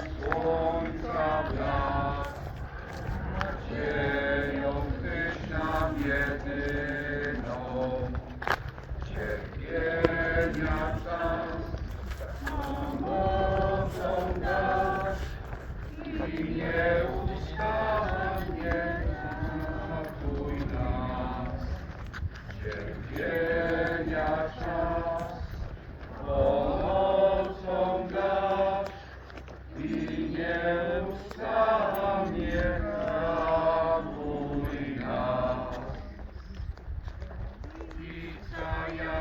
słońca blask. Nadzieją tyś nam jedyną, cierpienia czas, a mocą dasz i nieustannie ratuj nas. Cierpienia czas,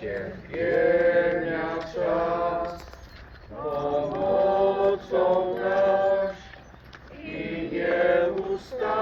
cierpienia czas, pomocą nasz i nieustannie.